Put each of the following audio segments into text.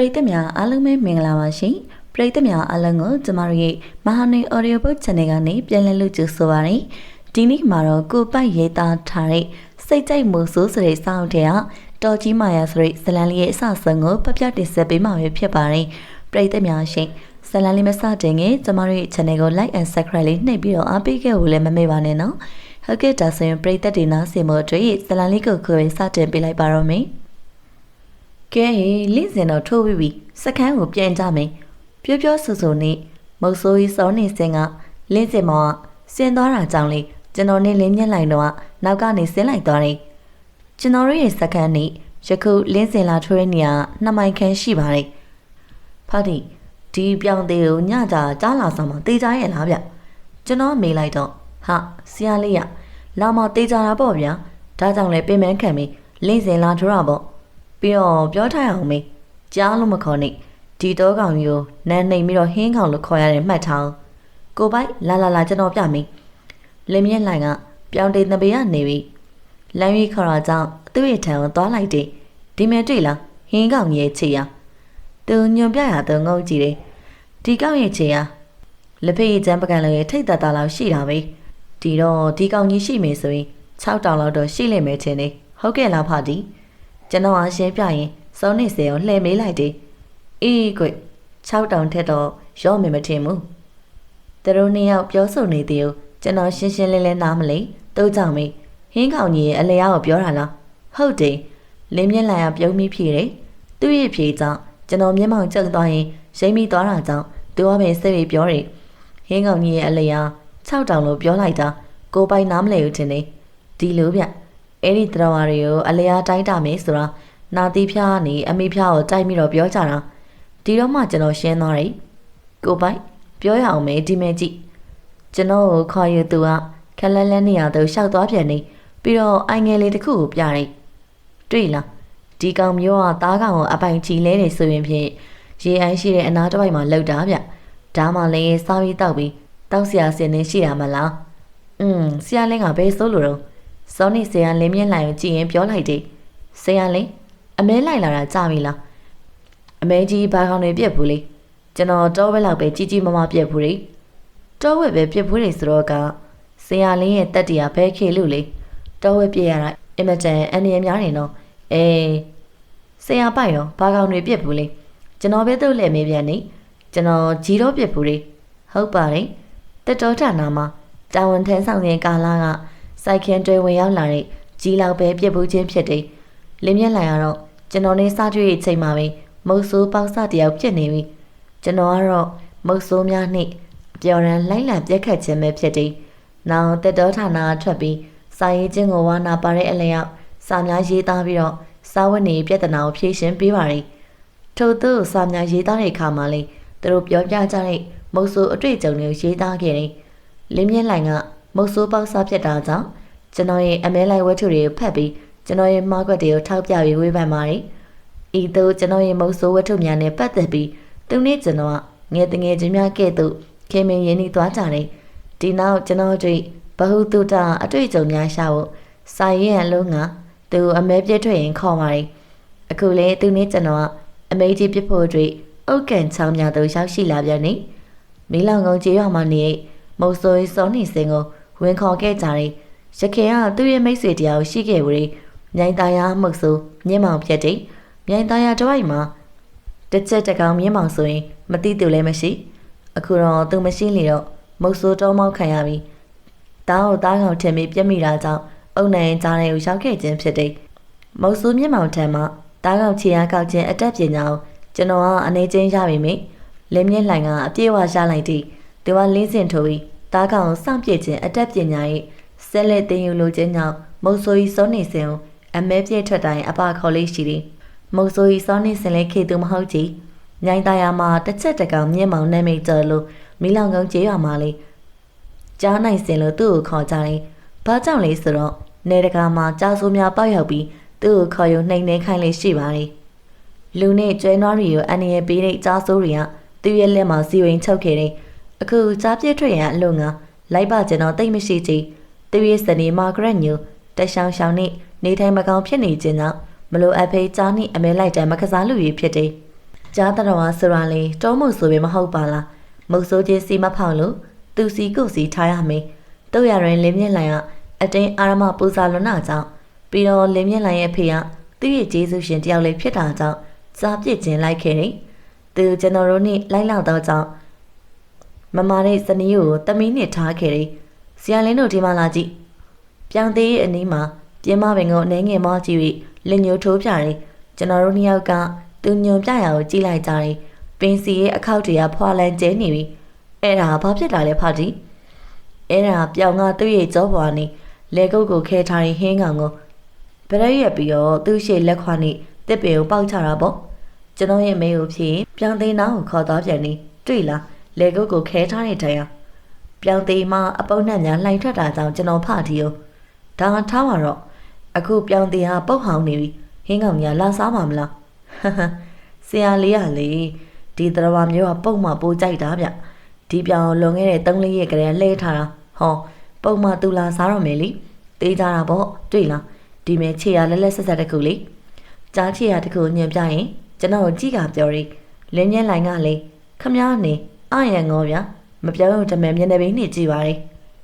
ရိသတ်များအားလုံးပဲမင်္ဂလာပါရှင်ပရိသတ်များအားလုံးကိုကျမတို့ရဲ့မဟာနေ audio book channel ကနေပြန်လည်လို့ကြိုဆိုပါရစေဒီနေ့မှာတော့ကိုပိုက်ရေးသားထားတဲ့စိတ်ကြိုက်မှုဆိုးဆိုတဲ့စောင့်တဲ့ကတော်ကြီးမာယာဆိုတဲ့ဇလန်လေးရဲ့အစဆုံးကိုဖတ်ပြတင်ဆက်ပေးမှာပဲဖြစ်ပါတယ်ပရိသတ်များရှင်ဇလန်လေးမစတင်ခင်ကျမတို့ရဲ့ channel ကို like and subscribe လေးနှိပ်ပြီးတော့အားပေးခဲ့ဖို့လည်းမမေ့ပါနဲ့နော်ဟုတ်ကဲ့ဒါဆိုရင်ပရိသတ်တွေနားဆင်ဖို့အတွက်ဇလန်လေးကိုကိုယ်စတင်ပေးလိုက်ပါတော့မယ် ကဲလင့်စင်တော့ထိုးပြီးပြီစကန်းကိုပြန်ကြမယ်ပြောပြောဆူဆူနဲ့မုတ်ဆိုးကြီးစောနေစင်ကလင့်စင်မောကဆင်းသွားတာကြောင့်လေကျွန်တော်နဲ့လင်းမျက်လိုက်တော့နောက်ကနေဆင်းလိုက်သွားတယ်ကျွန်တော်တို့ရဲ့စကန်းနဲ့ယခုလင်းစင်လာထိုးတဲ့နေရာနှစ်မိုင်ခန့်ရှိပါတယ်ဖာတီဒီပြောင်းသေးကိုညကြကြားလာဆောင်မှာတေးကြရဲ့လားဗျကျွန်တော်မေးလိုက်တော့ဟာဆရာလေးရလာမတေးကြတာပေါ့ဗျာဒါကြောင့်လေပြင်ပန်းခံပြီးလင်းစင်လာထိုးတာပေါ့ ပြီးတော့ပြောထားရအောင်မေးကြားလို့မခေါ်နဲ့ဒီတော့ကောင်ကြီးကိုနန်းနှိမ်ပြီးတော့ဟင်းကောင်လို့ခေါ်ရတယ်မှတ်ထားအောင်ကိုပိုက်လာလာလာကျွန်တော်ပြမေးလင်းမြက်လိုင်ကပြောင်းတေးတပေကနေပြီလမ်းကြီးခေါ်တာကြောင့်သူ့ရဲ့ထံကိုသွားလိုက်တယ်ဒီမဲ့တွေ့လားဟင်းကောင်ကြီးရဲ့ခြေရသူညွန်ပြရတော့ငုံကြည့်တယ်ဒီကောင်ရဲ့ခြေရလက်ဖေးချမ်းပကံလည်းထိတ်တတလောက်ရှိတာပဲဒီတော့ဒီကောင်ကြီးရှိမယ်ဆိုရင်6တောင်လောက်တော့ရှိလိမ့်မယ်ထင်တယ်ဟုတ်ကဲ့လားဖာတီ ကျွန်တော်အရှင်းပြရင်စောနေစေကိုလှည့်မေးလိုက်တယ်အေးကွ6တောင်ထက်တော့ရော့မယ်မထင်ဘူးသူတို့နှစ်ယောက်ပြောဆိုနေသေးကိုကျွန်တော်ရှင်းရှင်းလင်းလင်းနားမလဲတို့ကြောင့်မေးဟင်းကောင်ကြီးရဲ့အလျားကိုပြောတာလားဟုတ်တယ်လင်းမြင့်လိုက်ရပြုံးမိဖြေတယ်သူ့ရဲ့ဖြေကြောင့်ကျွန်တော်မျက်မှောင်ကျုပ်သွားရင်ရိမ့်မိသွားတာကြောင့်သူကပဲစိတ်ပြီးပြောတယ်ဟင်းကောင်ကြီးရဲ့အလျား6တောင်လို့ပြောလိုက်တာကိုပိုင်နားမလဲဘူးထင်တယ်ဒီလိုဗျ အဲ့ဒီတရဝါတွေကိုအလျားတိုင်းတာမယ်ဆိုတာနာသီဖျားကနေအမေဖျားကိုတိုက်ပြီးတော့ပြောကြတာဒီတော့မှကျွန်တော်ရှင်းသွားတယ်ကိုပိုက်ပြောရအောင်မေဒီမဲကြည့်ကျွန်တော်ကိုခေါ်ယူသူကခက်လက်လက်နေရသူရှောက်သွားပြန်နေပြီးတော့အိုင်ငယ်လေးတစ်ခုကိုပြတယ်တွေ့လားဒီကောင်မျိုးကသားကောင်ကိုအပိုင်ချီလဲနေဆိုရင်ဖြင့်ရေအိုင်းရှိတဲ့အနားတစ်ပိုက်မှာလှုပ်တာဗျဒါမှလည်းစားပြီးတောက်ပြီးတောက်ဆရာစင်နေရှိတာမလားอืมဆရာလင်းကဘယ်ဆိုလို့တော့ စောနေဆရာလင်းမြင့်လိုက်ကိုကြည့်ရင်ပြောလိုက်တယ်ဆရာလင်းအမဲလိုက်လာတာကြပြီလားအမဲကြီးဘာကောင်တွေပြက်ဘူးလေကျွန်တော်တောဝက်လောက်ပဲကြီးကြီးမမပြက်ဘူးလေတောဝက်ပဲပြက်ဘူးလေဆိုတော့ကဆရာလင်းရဲ့တက်တရားဘဲခေလို့လေတောဝက်ပြက်ရတာအင်မတန်အန္တရာယ်များနေတော့အေးဆရာပိုက်ရောဘာကောင်တွေပြက်ဘူးလေကျွန်တော်ပဲသူ့လက်မေးပြန်နေကျွန်တော်ကြီးတော့ပြက်ဘူးလေဟုတ်ပါတယ်တက်တော်ဌာနမှာတာဝန်ထမ်းဆောင်တဲ့ကာလာက စိုက်ခင်းတွဲဝင်ရောက်လာတဲ့ကြီးလောက်ပဲပြစ်ဘူးချင်းဖြစ်တယ်။လင်းမြက်လိုက်ရတော့ကျွန်တော်နဲ့စားတွေ့ရဲ့ချိန်မှာပဲမုတ်ဆိုးပေါက်စတယောက်ဖြစ်နေပြီ။ကျွန်တော်ကတော့မုတ်ဆိုးများနှင့်ပျော်ရန်လိုက်လံပြက်ခတ်ခြင်းပဲဖြစ်တယ်။နောက်တက်တော်ဌာနကထွက်ပြီးစာရေးချင်းကိုဝါနာပါတဲ့အလျောက်စာများရေးသားပြီးတော့စာဝတ်နေပြဿနာကိုဖြေရှင်းပေးပါရီ။ထို့သူစာများရေးသားတဲ့အခါမှာလေသူတို့ပြောပြကြတဲ့မုတ်ဆိုးအတွေ့အကြုံတွေကိုရေးသားခဲ့တယ်။လင်းမြက်လိုင်က မုတ်ဆိုးပေါက်စားဖြစ်တာကြောင့်ကျွန်တော်ရဲ့အမဲလိုက်ဝတ္ထုတွေကိုဖတ်ပြီးကျွန်တော်ရဲ့မှားကွက်တွေကိုထောက်ပြပြီးဝေဖန်ပါတယ်။ဤသို့ကျွန်တော်ရဲ့မုတ်ဆိုးဝတ္ထုများနဲ့ပတ်သက်ပြီးသူနဲ့ကျွန်တော်ကငယ်တငယ်ချင်းများကဲ့သို့ခင်မင်ရင်းနှီးသွားကြတယ်။ဒီနောက်ကျွန်တော်တို့ဘဟုတုတအတွေ့အကြုံများရှာဖို့စာရေးရန်လုံးကသူအမဲပြည့်ထွက်ရင်ခေါ်ပါတယ်။အခုလေသူနဲ့ကျွန်တော်ကအမေကြီးပြဖို့အတွက်အုတ်ကန်ချောင်းများသို့ရောက်ရှိလာပြန်နေ။မီးလောင်ကုန်းကျေးရွာမှာနေမုတ်ဆိုးစောနေစင်ကို ဝင်ခေါ်ခဲ့ကြတယ်။ရခင်ကသူ့ရဲ့မိတ်ဆွေတရားကိုရှိခဲ့ဘူးလေ။မြိုင်သားရမှုတ်ဆိုးမြင့်မောင်ပြက်တဲ့မြိုင်သားရတစ်ဝိုက်မှာတစ်ချက်တစ်ကောင်မြင့်မောင်ဆိုရင်မသိသူလည်းမရှိ။အခုတော့သူမရှိလေတော့မုတ်ဆိုးတောမောက်ခံရပြီ။တားကိုတားကောင်ထင်ပြီးပြက်မိတာကြောင့်အုံနိုင်ကြားထဲကိုရောက်ခဲ့ခြင်းဖြစ်တဲ့မုတ်ဆိုးမြင့်မောင်ထံမှာတားကောင်ခြေအားကောက်ခြင်းအတက်ပညာကိုကျွန်တော်ကအနေချင်းရပြီမိလင်းမြင့်လှိုင်ကအပြေးဝရလိုက်သည့်သူကလင်းစင်ထိုးပြီး တားကောင်စောင့်ပြည့်ခြင်းအတက်ပညာရဲ့ဆက်လက်တင်ယူလိုခြင်းကြောင့်မုတ်ဆိုးကြီးစောနေစဉ်ကိုအမဲပြည့်ထွက်တိုင်းအပခေါ်လေးရှိသည်မုတ်ဆိုးကြီးစောနေစဉ်လေးခေသူမဟုတ်ကြည်ညိုင်းသားရမှာတစ်ချက်တကောင်မြင့်မောင်နာမည်ကျော်လို့မီလောင်ကုန်းကျေးရွာမှာလေးကြားနိုင်စင်လို့သူ့ကိုခေါ်ကြတယ်ဘာကြောင့်လဲဆိုတော့နေတကာမှာကြားဆိုးများပေါက်ရောက်ပြီးသူ့ကိုခေါ်ယူနှိမ်နှင်းခိုင်းလေးရှိပါတယ်လူနဲ့ကျွဲနွားတွေကိုအန်ရပေးတဲ့ကြားဆိုးတွေကသူ့ရဲ့လက်မှာစီဝင်ချုပ်ခဲ့တယ် အခုကြားပြည့်ထွက်ရန်အလို့ငါလိုက်ပါကျင်တော့တိတ်မရှိကြည်သူရဲ့စနေမာဂရက်ညိုတက်ရှောင်းရှောင်းနဲ့နေထိုင်မကောင်းဖြစ်နေခြင်းကြောင့်မလိုအပ်ဖေးကြားနှင့်အမဲလိုက်တံမကစားလူကြီးဖြစ်တယ်ကြားတတော်ဟာဆိုရလေတောမုတ်ဆိုပဲမဟုတ်ပါလားမုတ်ဆိုးချင်းစီမဖောက်လို့သူစီကိုစီထားရမယ်တို့ရရင်လင်းမြင့်လိုင်ကအတင်းအာရမပူဇာလွန်နာကြောင့်ပြီးတော့လင်းမြင့်လိုင်ရဲ့ဖေကသူ့ရဲ့ဂျေစုရှင်တယောက်လေးဖြစ်တာကြောင့်စားပြစ်ခြင်းလိုက်ခဲ့တယ်သူကျွန်တော်တို့နဲ့လိုက်လောက်တော့ကြောင့် မမရဲ့ဇနီးကိုတမီးနဲ့ထားခဲ့တယ်ဆရာလင်းတို့ဒီမှာလာကြည့်ပြောင်သေးရဲ့အနီးမှာပြင်းမပင်ကိုအနေငယ်မောကြည့်ပြီးလက်ညှိုးထိုးပြတယ်ကျွန်တော်တို့နှစ်ယောက်ကသူညွန်ပြရကိုကြည့်လိုက်ကြတယ်ပင်စီရဲ့အခောက်တွေကဖွာလန်ကျဲနေပြီအဲ့ဒါဘာဖြစ်တာလဲဖာတီအဲ့ဒါပြောင်ကသူ့ရဲ့ကြောပွားနေလေကုတ်ကိုခဲထားရင်ဟင်းကောင်ကိုဗရက်ရက်ပြီးတော့သူ့ရှေ့လက်ခွာနေတစ်ပင်ကိုပေါက်ချတာပေါ့ကျွန်တော်ရဲ့မေကိုဖြေပြောင်သိန်းနာကိုခေါ်သွားပြန်နေတွေ့လား လေကုတ်ကိုခဲထားတဲ့တိုင်ဟာပြောင်သိန်းမအပုံနဲ့များလှိုင်ထွက်တာကြောင့်ကျွန်တော်ဖတီကိုဒါကထားမှာတော့အခုပြောင်သိန်းဟာပုတ်ဟောင်းနေပြီဟင်းကောင်များလာစားမှာမလားဟဟဆရာလေးကလေဒီတရဝမျိုးကပုံမှပိုးကြိုက်တာဗျဒီပြောင်လွန်ခဲ့တဲ့3လေးရက်ကလေးလှဲထားတာဟောပုံမှသူလာစားတော့မယ်လीတေးကြတာပေါ့တွေ့လားဒီမဲ့ခြေရလက်လက်ဆက်ဆက်တကူလေကြားခြေရတကူညင်ပြရင်ကျွန်တော်ကြည့်ကပြောရီလင်းမြဲလိုင်ကလေခမားနေ အရန်ငေါဗျာမပြောရုံတမဲမျက်နှာပင်နေကြည့်ပါလေ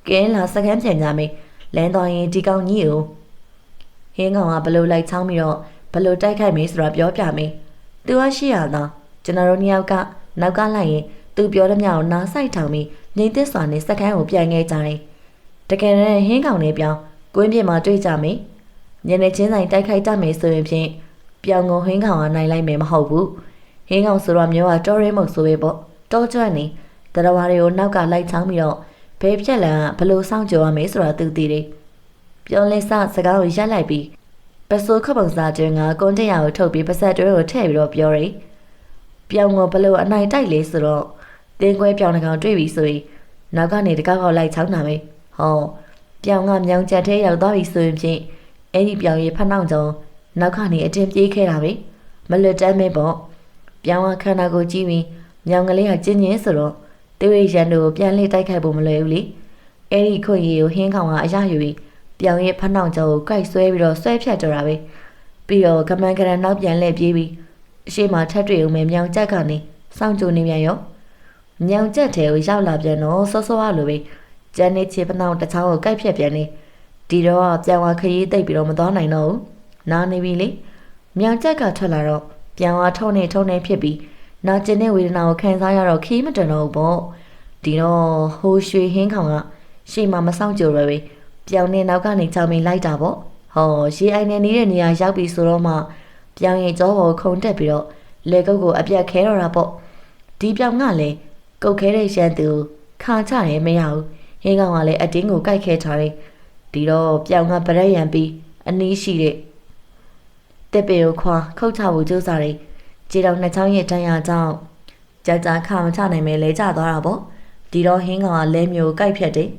ကဲလာစကန်းပြန်ကြမေးလန်းတော်ရင်ဒီကောင်ကြီးကိုဟင်းကောင်ကဘလို့လိုက်ချောင်းပြီးတော့ဘလို့တိုက်ခိုက်မေးဆိုတာပြောပြမေးသူကရှိရတာကျွန်တော်တို့နှစ်ယောက်ကနောက်ကလိုက်ရင်သူပြောတဲ့မြောက်နားဆိုင်ထောင်ပြီးငိမ့်သက်စွာနဲ့စကန်းကိုပြန်ခဲ့ကြတယ်တကယ်တမ်းဟင်းကောင်လေးပြောင်းကွင်းပြစ်မှာတွေ့ကြမေးညနေချင်းဆိုင်တိုက်ခိုက်ကြမယ်ဆိုရင်ဖြင့်ပြောင်ကုန်ဟင်းကောင်ကနိုင်လိုက်မယ်မဟုတ်ဘူးဟင်းကောင်ဆိုတော့မျိုးကတော်ရဲမုတ်ဆိုပဲပေါ့ တောကျွတ်နေတရဝါတွေကိုနောက်ကလိုက်ချောင်းပြီးတော့ဘဲဖြက်လန်ကဘလို့စောင့်ကြရမယ်ဆိုတာသူသိတယ်ပြောလဲစစကားကိုရက်လိုက်ပြီးပစိုးခပုံစားကျွန်းကကွန်တက်ရာကိုထုတ်ပြီးပါဆက်တွဲကိုထည့်ပြီးတော့ပြောတယ်ပြောင်ကဘလို့အနိုင်တိုက်လေဆိုတော့တင်းခွဲပြောင်တကောင်တွေ့ပြီဆိုရင်နောက်ကနေတကောက်ကောက်လိုက်ချောင်းတာပဲဟောပြောင်ကမြောင်ချက်ထဲရောက်သွားပြီဆိုရင်ဖြင့်အဲ့ဒီပြောင်ရဲ့ဖနှောင်းကြုံနောက်ကနေအတင်းပြေးခဲ့တာပဲမလွတ်တမ်းမဲပေါ့ပြောင်းကခန္ဓာကိုယ်ကြည့်ပြီး မြောင်ကလေးကကျင်းကျင်းဆိုတော့တေဝိရန်တို့ကိုပြန်လှည့်တိုက်ခိုက်ဖို့မလွယ်ဘူးလေအဲ့ဒီခွင့်ရည်ကိုဟင်းကောင်ကအရယူပြီးပြောင်ရဲ့ဖနှောင်းကြောကိုကိုက်ဆွဲပြီးတော့ဆွဲဖြတ်ကြတာပဲပြီးတော့ကမန်ကရန်နောက်ပြန်လှည့်ပြေးပြီးအရှိမထက်တွေ့အောင်ပဲမြောင်ချက်ကနေစောင့်ကြိုနေပြန်ရောမြောင်ချက်ထဲကိုရောက်လာပြန်တော့စောစောရလိုပဲကျန်နေချေပနှောင်းတစ်ချောင်းကိုကိုက်ဖြတ်ပြန်နေဒီတော့ပြန်ဝါခရီးတိတ်ပြီးတော့မသွားနိုင်တော့ဘူးနားနေပြီလေမြောင်ချက်ကထွက်လာတော့ပြန်ဝါထုံနေထုံနေဖြစ်ပြီး နာကျင်တဲ့ဝေဒနာကိုခံစားရတော့ခီးမတန်တော့ဘူးပေါ့ဒီတော့ဟိုရွှေဟင်းခေါင်ကရှေ့မှာမဆောင်ကြရပဲပြောင်းနေနောက်ကနေချောင်းမင်းလိုက်တာပေါ့ဟောရေအိုင်နေနေတဲ့နေရာရောက်ပြီဆိုတော့မှပြောင်းရင်ကြောပေါ်ခုန်တက်ပြီးတော့လေကုတ်ကိုအပြတ်ခဲတော့တာပေါ့ဒီပြောင်ကလည်းကုတ်ခဲတဲ့ရှမ်းသူခါချရဲမရဘူးဟင်းကောင်ကလည်းအတင်းကိုကြိုက်ခဲထားတယ်ဒီတော့ပြောင်ကဗရက်ရံပြီးအနီးရှိတဲ့တက်ပေကိုခွာခုတ်ချဖို့ကြိုးစားတယ် ခြေတော်နှစ်ချောင်းရဲ့တန်းရကြောင့်ကြာကြာခါမချနိုင်မဲလဲကျသွားတာပေါ့ဒီတော့ဟင်းကောင်ကလဲမျိုးကြိုက်ဖြတ်တယ်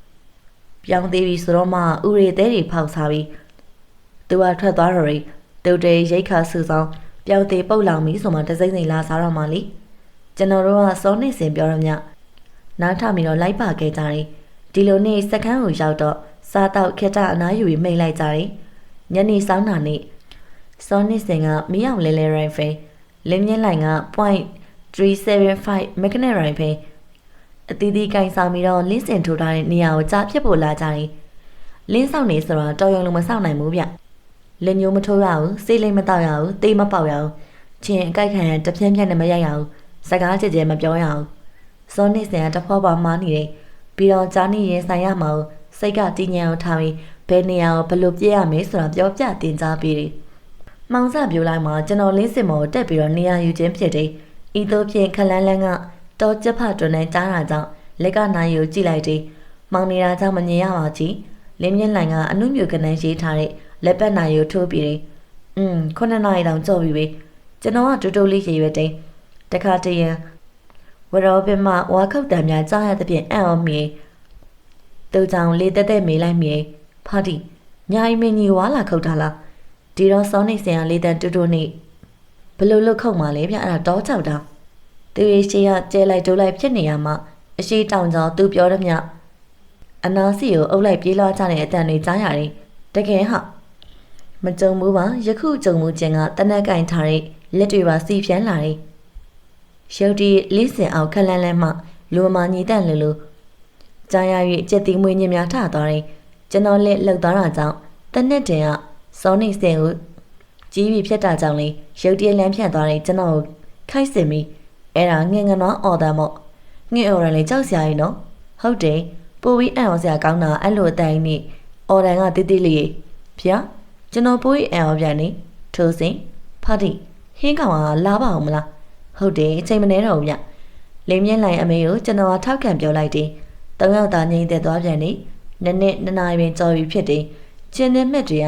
ပြောင်းသေးပြီဆိုတော့မှဥရေသေးတွေဖောက်စားပြီးသူကထွက်သွားတော့ရီတူတေရိတ်ခါဆူဆောင်ပြောင်းသေးပုတ်လောင်ပြီဆိုမှတစိမ့်စိမ့်လာစားတော့မှလीကျွန်တော်တို့ကစောနေစင်ပြောရမြနားထပြီးတော့လိုက်ပါခဲ့ကြတယ်ဒီလိုနေ့စကန်းကိုရောက်တော့စားတော့ခက်တာအနားယူပြီးမိတ်လိုက်ကြတယ်ညနေစောင်းနာနေ့စောနေစင်ကမီးအောင်လဲလဲရိုင်ဖိန် လင်းမြင့်လိုင်က .375 mechanic rifle အတီးတီးကင်ဆောင်ပြီးတော့လင်းစင်ထိုးထားတဲ့နေရာကိုကြားဖြစ်ဖို့လာကြတယ်။လင်းဆောင်နေဆိုတော့တော်ရုံလုံးမဆောင်နိုင်ဘူးဗျ။လက်ညိုးမထိုးရဘူး၊စေးလိမ့်မတောက်ရဘူး၊တေးမပေါက်ရဘူး။ချင်းအကြိုက်ခံရတပြင်းပြင်းနဲ့မရိုက်ရဘူး။စကားကြဲကြဲမပြောရဘူး။စောနေစင်ကတဖောပါမားနေတယ်။ပြီးတော့ကြားနေရင်ဆိုင်ရမှာစိတ်ကတည်ငြိမ်အောင်ထားပြီးဘယ်နေရာကိုဘယ်လိုပြည့်ရမယ်ဆိုတာပြောပြတင်ကြားပေးတယ်။ မောင်စပြိုးလိုက်မှာကျွန်တော်လင်းစင်မောကိုတက်ပြီးတော့နေရာယူခြင်းဖြစ်တယ်။ဤသို့ဖြင့်ခလန်းလန်းကတောကျက်ဖတွန်းနဲ့ကြားတာကြောင့်လက်ကနိုင်ကိုကြည့်လိုက်တယ်။မောင်နေတာကြောင့်မမြင်ရပါကြည်။လင်းမြင့်လိုင်ကအနုမြူကနန်းရေးထားတဲ့လက်ပတ်နိုင်ကိုထိုးပြီးတယ်။อืมခုနှစ်နာရီတောင်ကြော်ပြီပဲ။ကျွန်တော်ကတူတူလေးရေရွယ်တယ်။တခါတည်းရန်ဝရောပင်မဝါခောက်တံများကြားရတဲ့ပြင်အံ့ဩမြေတူကြောင်လေးတက်တက်မေးလိုက်မြေဖာတီညာအီမင်းကြီးဝါလာခောက်တာလား ဒီတော့စောနေစင်ကလေးတန်တူတူနေဘလို့လုတ်ခုတ်မှလဲဗျအဲ့ဒါတောချောက်တာသူရေရှိကကျဲလိုက်တိုးလိုက်ဖြစ်နေရမှာအရှိတောင်ကြောင်သူပြောရမြအနာစီကိုအုပ်လိုက်ပြေးလွှားကြတဲ့အတန်တွေကြားရတယ်တကယ်ဟာမကြုံဘူးပါယခုကြုံမှုချင်းကတနက်ကင်ထားတဲ့လက်တွေပါစီဖြန်းလာတယ်ရုတ်တရက်လေးစင်အောင်ခက်လန်းလန်းမှလူမမာညီတန့်လူလူကြားရ၍ကြက်တီမွေးညင်များထသွားတယ်ကျွန်တော်လက်လှုပ်သွားတာကြောင့်တနက်တင်က စောနေစင်ကိုကြီးပြီးဖြတ်တာကြောင့်လေရုတ်တရက်လမ်းဖြတ်သွားတယ်ကျွန်တော်ကိုခိုက်စင်ပြီးအဲ့ဒါငင်ငနောအော်တယ်မို့ငင်အော်ရလေကြောက်စရာကြီးနော်ဟုတ်တယ်ပိုပြီးအံ့ဩစရာကောင်းတာအဲ့လိုအတိုင်းနဲ့အော်တန်ကတိတိလေးဖျားကျွန်တော်ပိုပြီးအံ့ဩပြန်နေထိုးစင်ဖတ်တိဟင်းကောင်ကလာပါအောင်မလားဟုတ်တယ်အချိန်မနေတော့ဘူးဗျလင်းမြင့်လိုက်အမေကိုကျွန်တော်ကထောက်ခံပြောလိုက်တယ်တောင်ရောက်သားငိမ့်သက်သွားပြန်နေနည်းနည်းနှစ်နာရီပင်ကြော်ပြီးဖြစ်တယ်ကျင်းတဲ့မြက်တွေက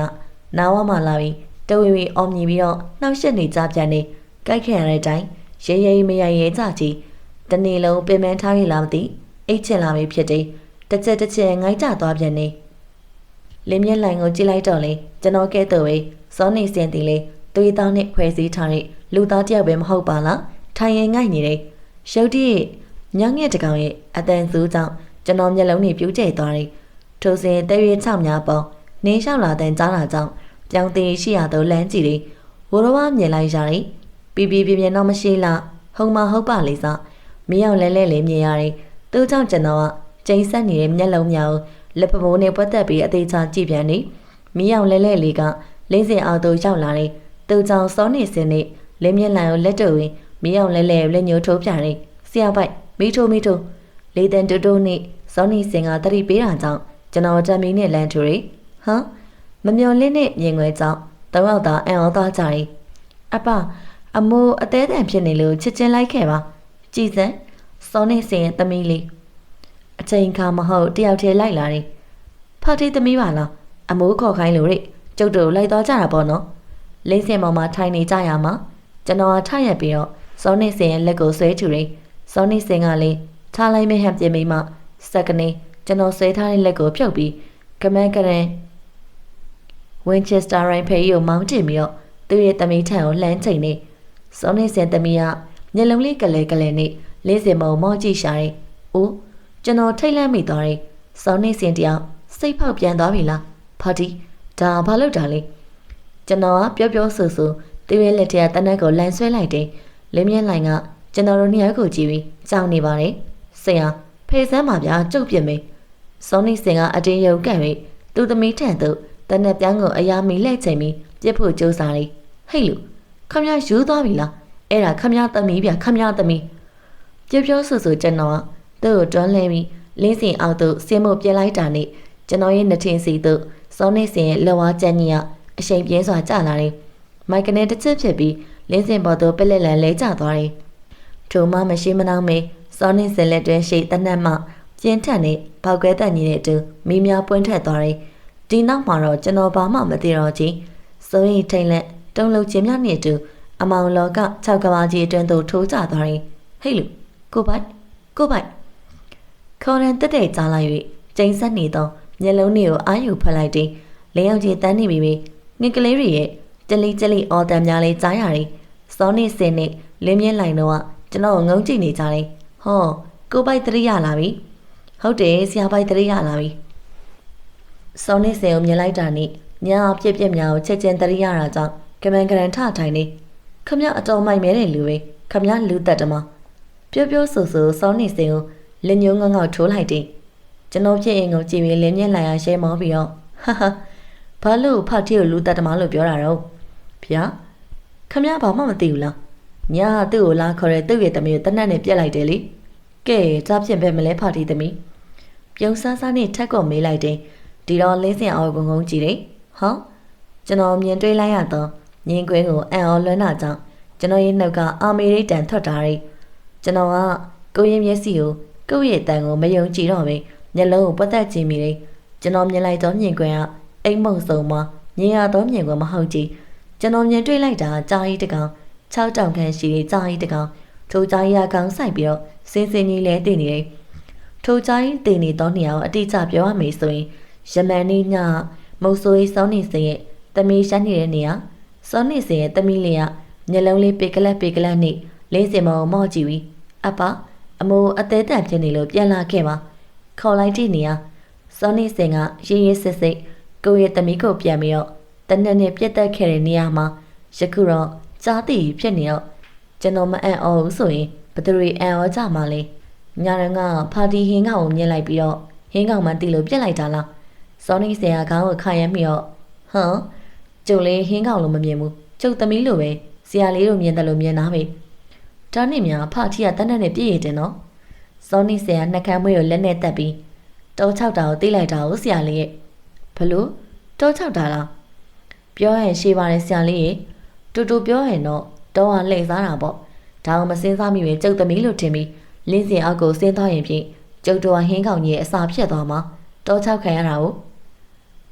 နားဝမှလာပြီးတဝီဝီအော်မြည်ပြီးတော့နှောက်ရှက်နေကြပြန်နေကြိုက်ခံရတဲ့အတိုင်းရဲရဲမရရဲကြကြည့်တနေ့လုံးပင်ပန်းထားရလားမသိအိတ်ချင်လာပြီဖြစ်တယ်တစ်ချက်တစ်ချက်ငိုင်းကြသွားပြန်နေလင်းမြက်လိုင်ကိုကြည့်လိုက်တော့လေကျွန်တော်ကဲတော့ဝေးစောနေစင်တီလေသွေးသားနဲ့ဖွဲ့စည်းထားတဲ့လူသားတယောက်ပဲမဟုတ်ပါလားထိုင်ရင်ငိုက်နေတယ်ရုတ်တရက်ညငယ်တကောင်ရဲ့အတန်စူးကြောင့်ကျွန်တော်မျက်လုံးတွေပြူးကျဲသွားတယ်ထိုစဉ်တရွေချောက်များပေါ် နေလျှောက်လာတဲ့ကြားလာကြောင့်ပြောင်းသေးရှိရသောလမ်းကြည့်တယ်ဝရဝမြင်လိုက်ရတယ်ပြပြပြပြတော့မရှိလားဟုံမဟုတ်ပါလေစားမရောက်လဲလဲလေးမြင်ရတယ်သူ့ကြောင့်ကျွန်တော်ကကျိန်ဆက်နေတဲ့မျက်လုံးများကိုလက်ပမိုးနဲ့ပွက်သက်ပြီးအသေးချာကြည့်ပြန်နေမီးရောက်လဲလဲလေးကလင်းစင်အောင်သူရောက်လာတယ်သူ့ကြောင့်စောနေစင်နဲ့လင်းမျက်လံကိုလက်တော့ဝင်မီးရောက်လဲလဲလက်ညှိုးထိုးပြတယ်ဆရာပိုက်မီးထိုးမီးထိုးလေတန်တူတူနဲ့စောနေစင်ကတတိပေးတာကြောင့်ကျွန်တော်တမီနဲ့လမ်းထူရ ဟမ်မမျော်လင့်တဲ့မြင်ွယ်ကြောင့်တောင်းရောက်တာအံ့ဩသွားကြတယ်အပအမိုးအသေးတန်ဖြစ်နေလို့ချစ်ချင်းလိုက်ခဲ့ပါကြည်စံစောနေစင်ရဲ့တမီလေးအချိန်ခါမဟုတ်တယောက်တည်းလိုက်လာတယ်ဖာတီသမီးပါလားအမိုးခေါ်ခိုင်းလို့ရိကျုပ်တို့လိုက်သွားကြတာပေါ့နော်လင်းစင်ပေါ်မှာထိုင်နေကြရမှာကျွန်တော်ထရက်ပြီးတော့စောနေစင်ရဲ့လက်ကိုဆွဲထူတယ်စောနေစင်ကလည်းထားလိုက်မဲ့ဟန်ပြင်မိမှစက်ကနေကျွန်တော်ဆွဲထားတဲ့လက်ကိုဖြုတ်ပြီးကမန်းကရန် ဝင်းချက်စတာရိုင်ဖေးကိုမောင်းတင်ပြီးတော့သူ့ရဲ့သမီးထံကိုလှမ်းချိန်နေစောနေစင်သမီးကမျက်လုံးလေးကလေးကလေးနဲ့လေးစင်မုံမော့ကြည့်ရှာတယ်။အိုးကျွန်တော်ထိတ်လန့်မိသွားတယ်။စောနေစင်တယောက်စိတ်ဖောက်ပြန်သွားပြီလား။ဖာတီဒါဘာလို့တာလဲ။ကျွန်တော်ကပြောပြောဆိုဆိုသူ့ရဲ့လက်ထက်တနက်ကိုလန်ဆွဲလိုက်တယ်။လင်းမြင့်လိုင်ကကျွန်တော်တို့နှစ်ယောက်ကိုကြည့်ပြီးကြောက်နေပါတယ်။ဆရာဖေစမ်းပါဗျာကြုတ်ပြစ်မေး။စောနေစင်ကအတင်းရုပ်ကန့်ပြီးသူ့သမီးထံသို့ တနက်ပြောင်းကိုအယားမီလှည့်ချိန်ပြီးပြစ်ဖို့ကြိုးစားတယ်။ဟိတ်လူခမရယူသွားပြီလား။အဲ့ဒါခမရသမီးဗျခမရသမီး။ပြောပြောဆိုဆိုကျွန်တော်ကသူ့ကိုတွန်းလှဲပြီးလင်းစင်အောက်သို့ဆင်းဖို့ပြလိုက်တာနဲ့ကျွန်တော်ရဲ့နှထင်စီသို့စောနေစင်ရဲ့လက်ဝါးကျန်းကြီးကအချိန်ပြင်းစွာကျလာတယ်။မိုက်ကနေတစ်ချက်ဖြစ်ပြီးလင်းစင်ပေါ်သို့ပလက်လန်လဲကျသွားတယ်။ထိုမှမရှိမနှောင်းမေစောနေစင်လက်တွဲရှိတနတ်မှကျင်းထန်နဲ့ပောက်ကွဲတန်ကြီးတဲ့အတူမိများပွင့်ထွက်သွားတယ်။ ဒီနောက်မှာတော့ကျွန်တော်ဘာမှမသိတော့ချင်းစိုးရင်ထိန်လက်တုံးလုံးချင်းများနဲ့အတူအမောင်လောက၆ကဘာကြီးအတွင်းသို့ထိုးကျသွားတယ်။ဟိတ်လူကိုပိုက်ကိုပိုက်ခေါ်ရန်တက်တဲ့ကြားလိုက်၍ကျိန်ဆက်နေသောမျက်လုံးတွေကိုအာယူဖက်လိုက်တယ်။လင်းယောက်ကြီးတန်းနေပြီငင်ကလေးတွေရဲ့ကြလိကြလိအော်တန်များလေးကြားရတယ်။စောနေစင်နဲ့လင်းမြင့်လိုင်တော့ကကျွန်တော်ငုံကြည့်နေကြတယ်။ဟောကိုပိုက်တရိရလာပြီ။ဟုတ်တယ်ဆရာပိုက်တရိရလာပြီ။ စောနေစင်ကိုမြင်လိုက်တာနဲ့ညာပြက်ပြက်များကိုချက်ချင်းတရိရတာကြောင့်ကမန်ကရန်ထထိုင်နေခမရအတော်မိုက်မဲတဲ့လူတွေခမရလူသက်တမပြောပြောဆိုဆိုစောနေစင်ကိုလက်ညှိုးငေါငေါထိုးလိုက်တယ်ကျွန်တော်ဖြစ်ရင်ကိုကြည်ပြီးလင်းမြင့်လိုက်ရရှဲမောပြီးတော့ဟာဟာဘာလို့ဖတ်ထီကိုလူသက်တမလို့ပြောတာတော့ဗျာခမရဘာမှမသိဘူးလားညာသူ့ကိုလာခေါ်တဲ့သူ့ရဲ့တမီးကိုတနတ်နဲ့ပြက်လိုက်တယ်လေကဲဒါဖြင့်ပဲမလဲဖတ်ထီသမီးပြုံးစားစားနဲ့ထက်ကောမေးလိုက်တယ် ဒီတော့လင်းစင်အောင်ကုန်းကုန်းကြည့်တယ်ဟောကျွန်တော်မြင်တွေ့လိုက်ရတော့ငင်းကွင်းကိုအံ့ဩလွမ်းတာကြောင့်ကျွန်တော်ရဲ့နှုတ်ကအာမေရိတန်ထွက်တာရီကျွန်တော်ကကိုရင်မျက်စိကိုကိုယ့်ရဲ့တန်ကိုမယုံကြည်တော့ပဲမျက်လုံးကိုပတ်သက်ကြည့်မိတယ်ကျွန်တော်မြင်လိုက်တော့မြင်ကွင်းကအိမ်မုံစုံမှာမြင်ရတော့မြင်ကွင်းမဟုတ်ကြည့်ကျွန်တော်မြင်တွေ့လိုက်တာကြားရီတကောင်6တောင်ခန့်ရှိတဲ့ကြားရီတကောင်ထိုကြားရီကကောင်းဆိုင်ပြီးတော့စင်းစင်းကြီးလဲတည်နေတယ်ထိုကြားရီတည်နေတော့နေရာကိုအတိအကျပြောရမယ်ဆိုရင် ယမန်နေ့ညမုတ်ဆိုးရေးစောင်းနေစရဲ့တမီးရှမ်းနေတဲ့နေရာစောနေစရဲ့တမီးလေးကမျက်လုံးလေးပေကလတ်ပေကလတ်နဲ့လင်းစင်မောင်မော့ကြည့်ပြီးအပအမိုးအသေးတန်ဖြစ်နေလို့ပြန်လာခဲ့ပါခေါ်လိုက်တဲ့နေရာစောနေစင်ကရေးရေးစစ်စစ်ကိုယ့်ရဲ့တမီးကိုပြန်ပြီးတော့တနက်နဲ့ပြတ်တက်ခဲ့တဲ့နေရာမှာယခုတော့ကြားသိဖြစ်နေတော့ကျွန်တော်မအံ့ဩဘူးဆိုရင်ဘဘသူတွေအံ့ဩကြမှာလဲညာရန်ကဖာတီဟင်းကောင်ကိုမြင်လိုက်ပြီးတော့ဟင်းကောင်မှတီလို့ပြက်လိုက်တာလား စောနီဆရာခေါင်းကိုခါရမ်းပြီးတော့ဟမ်ကျုပ်လေးဟင်းကောင်လို့မမြင်ဘူးကျုပ်သမီးလိုပဲဆရာလေးတို့မြင်တယ်လို့မြင်တာပဲဒါနဲ့များဖာတီကတန်းတန်းနဲ့ပြည့်ရည်တယ်နော်စောနီဆရာနှက်ခမ်းမွေးကိုလက်နဲ့တက်ပြီးတောချောက်တာကိုသိလိုက်တာကိုဆရာလေးရဲ့ဘလို့တောချောက်တာလားပြောရင်ရှေးပါတယ်ဆရာလေးရဲ့တူတူပြောရင်တော့တော့ဟာလှည့်စားတာပေါ့ဒါအောင်မစင်းစားမိပဲကျုပ်သမီးလို့ထင်ပြီးလင်းစင်အောက်ကိုဆင်းသွားရင်ဖြင့်ကျုပ်တို့ကဟင်းကောင်ကြီးရဲ့အစာဖြစ်သွားမှာ တောချောက်ခံရတာကို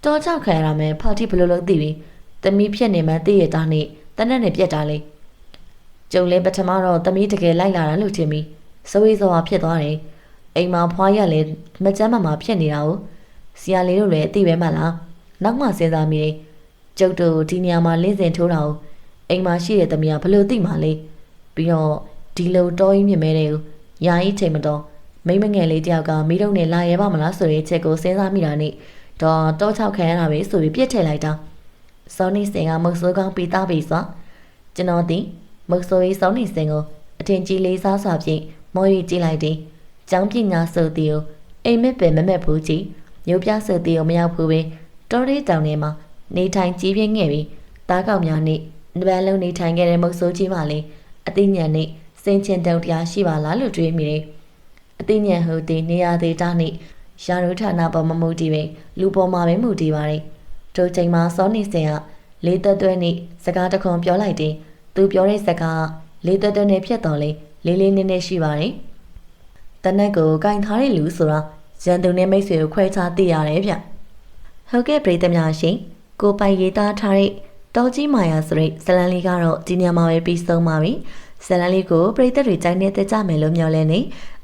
တောချောက်ခံရတာမဲဖာတိဘလို့လို့သိပြီးသမီးဖြစ်နေမှသိရတာနဲ့တနက်နဲ့ပြက်တာလေကျုပ်လည်းပထမတော့သမီးတကယ်လိုက်လာတာလို့ထင်ပြီးစဝေးစောဟာဖြစ်သွားတယ်အိမ်မှာဖွားရလည်းမကြမ်းမမာဖြစ်နေတာကိုဆရာလေးတို့လည်းအသိပဲမလားနောက်မှစဉ်းစားမိတယ်ကျုပ်တို့ဒီနေရာမှာလင်းစင်ထိုးတာကိုအိမ်မှာရှိတဲ့သမီးကဘလို့သိမှလဲပြီးတော့ဒီလိုတောကြီးမြင်မဲတဲ့ကိုယာယီချိန်မတော် မိမငယ်လေးတယောက်ကမိတော့နဲ့လာရဲပါမလားဆိုတဲ့အချက်ကိုစဉ်းစားမိတာနဲ့တော့တောချောက်ခံရတာပဲဆိုပြီးပြစ်ထည့်လိုက်တာစောနီစင်ကမုတ်ဆိုးကောင်းပြီးသားပြီဆိုကျွန်တော်ဒီမုတ်ဆိုးရေးစောနီစင်ကိုအထင်ကြီးလေးစားစွာဖြင့်မော်ရီကြည့်လိုက်တယ်ကျောင်းပညာဆိုတီကိုအိမ်မက်ပဲမမက်ဘူးကြီးမျိုးပြဆိုတီကိုမရောက်ဘူးပဲတောလေးတောင်ထဲမှာနေထိုင်ကြီးပြင်းခဲ့ပြီးတားကောက်များနဲ့နဘန်လုံးနေထိုင်ခဲ့တဲ့မုတ်ဆိုးကြီးမှလည်းအသိဉာဏ်နဲ့စင်ချင်တုံတရားရှိပါလားလို့တွေးမိတယ်။ အသိဉာဏ်ဟိုတည်နေရာသေးတာနဲ့ရာထူးဌာနပေါ်မမှုတည်ပဲလူပေါ်မှာပဲမှုတည်ပါတယ်။တို့ချိန်မှာစောနေစင်ကလေးသက်သွဲနဲ့စကားတခွန်ပြောလိုက်တယ်။သူပြောတဲ့စကားလေးသက်သွဲနဲ့ဖြစ်တော်လေလေးလေးနည်းနည်းရှိပါတယ်။တနက်ကိုကင်ထားတဲ့လူဆိုတာရန်သူနဲ့မိတ်ဆွေကိုခွဲခြားသိရတယ်ဗျ။ဟုတ်ကဲ့ပြည်သူများရှင်ကိုပိုင်ရေးသားထားတဲ့တောကြီးမာယာဆိုတဲ့ဇလန်လေးကတော့ဒီညမှာပဲပြီးဆုံးပါပြီ။ဇလန်လေးကိုပြည်သက်တွေကြိုက်နေတဲ့ကြမယ်လို့မျှော်လင့်နေ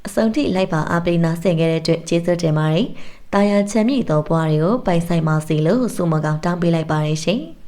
အဆုံးထိလိုက်ပါအားပေးနာဆင်ခဲ့တဲ့အတွက်ကျေးဇူးတင်ပါတယ်။တာယာချမ်းမြေ့သောဘွားတွေကိုပိုင်ဆိုင်ပါစေလို့ဆုမကောင်းတောင်းပေးလိုက်ပါတယ်ရှင်။